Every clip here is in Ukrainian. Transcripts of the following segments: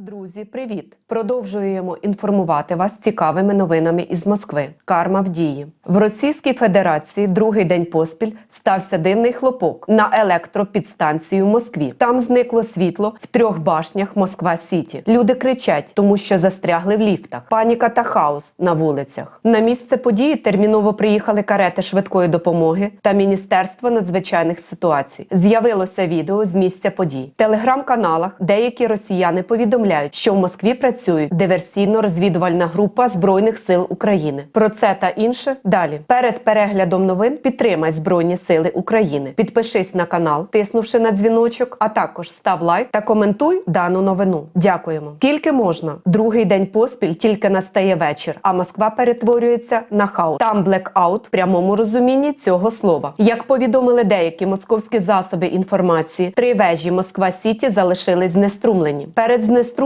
Друзі, привіт! Продовжуємо інформувати вас цікавими новинами із Москви. Карма в дії в Російській Федерації другий день поспіль стався дивний хлопок на електропідстанції в Москві. Там зникло світло в трьох башнях Москва Сіті. Люди кричать, тому що застрягли в ліфтах. Паніка та хаос на вулицях. На місце події терміново приїхали карети швидкої допомоги та Міністерство надзвичайних ситуацій. З'явилося відео з місця подій. В телеграм-каналах деякі росіяни повідомляють, що в Москві працює диверсійно-розвідувальна група Збройних сил України. Про це та інше далі. Перед переглядом новин підтримай Збройні Сили України. Підпишись на канал, тиснувши на дзвіночок, а також став лайк та коментуй дану новину. Дякуємо. Скільки можна? Другий день поспіль тільки настає вечір, а Москва перетворюється на хаос. Там блекаут в прямому розумінні цього слова. Як повідомили деякі московські засоби інформації, три вежі Москва Сіті залишились знеструмлені. Перед знеструмленням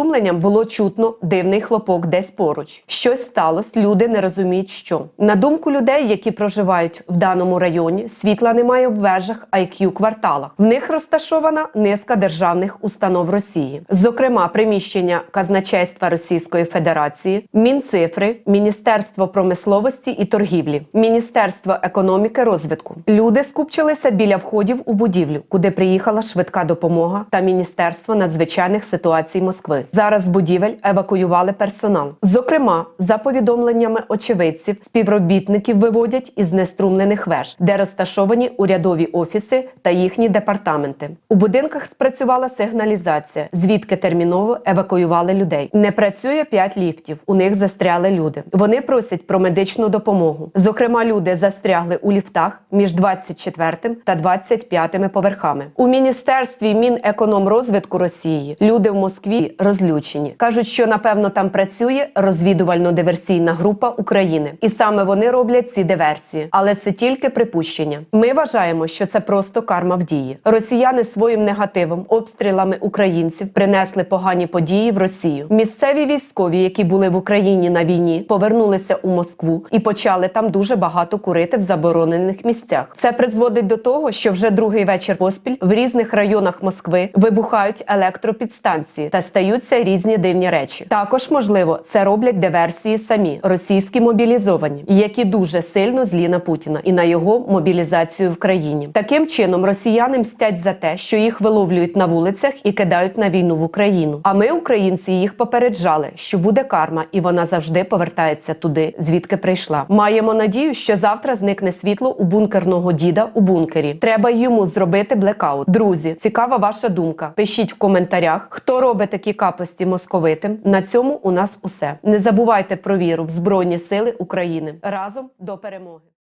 було чутно дивний хлопок десь поруч. Щось сталося, люди не розуміють, що на думку людей, які проживають в даному районі, світла немає в вежах IQ кварталах. В них розташована низка державних установ Росії, зокрема приміщення казначейства Російської Федерації, Мінцифри, Міністерство промисловості і торгівлі, Міністерство економіки розвитку. Люди скупчилися біля входів у будівлю, куди приїхала швидка допомога та Міністерство надзвичайних ситуацій Москви. Зараз з будівель евакуювали персонал. Зокрема, за повідомленнями очевидців, співробітників виводять із неструмлених веж, де розташовані урядові офіси та їхні департаменти. У будинках спрацювала сигналізація, звідки терміново евакуювали людей. Не працює п'ять ліфтів. У них застряли люди. Вони просять про медичну допомогу. Зокрема, люди застрягли у ліфтах між 24 та 25 поверхами. У міністерстві Мінекономрозвитку Росії люди в Москві розлючені. кажуть, що напевно там працює розвідувально-диверсійна група України, і саме вони роблять ці диверсії. Але це тільки припущення. Ми вважаємо, що це просто карма в дії. Росіяни своїм негативом, обстрілами українців принесли погані події в Росію. Місцеві військові, які були в Україні на війні, повернулися у Москву і почали там дуже багато курити в заборонених місцях. Це призводить до того, що вже другий вечір поспіль в різних районах Москви вибухають електропідстанції та стаються різні дивні речі. Також можливо це роблять диверсії самі російські мобілізовані, які дуже сильно злі на Путіна і на його мобілізацію в країні. Таким чином росіяни мстять за те, що їх виловлюють на вулицях і кидають на війну в Україну. А ми, українці, їх попереджали, що буде карма, і вона завжди повертається туди, звідки прийшла. Маємо надію, що завтра зникне світло у бункерного діда у бункері. Треба йому зробити блекаут. Друзі, цікава ваша думка. Пишіть в коментарях, хто робить такі капості московитим. На цьому у нас усе. Не забувайте про віру в Збройні Сили України разом до перемоги.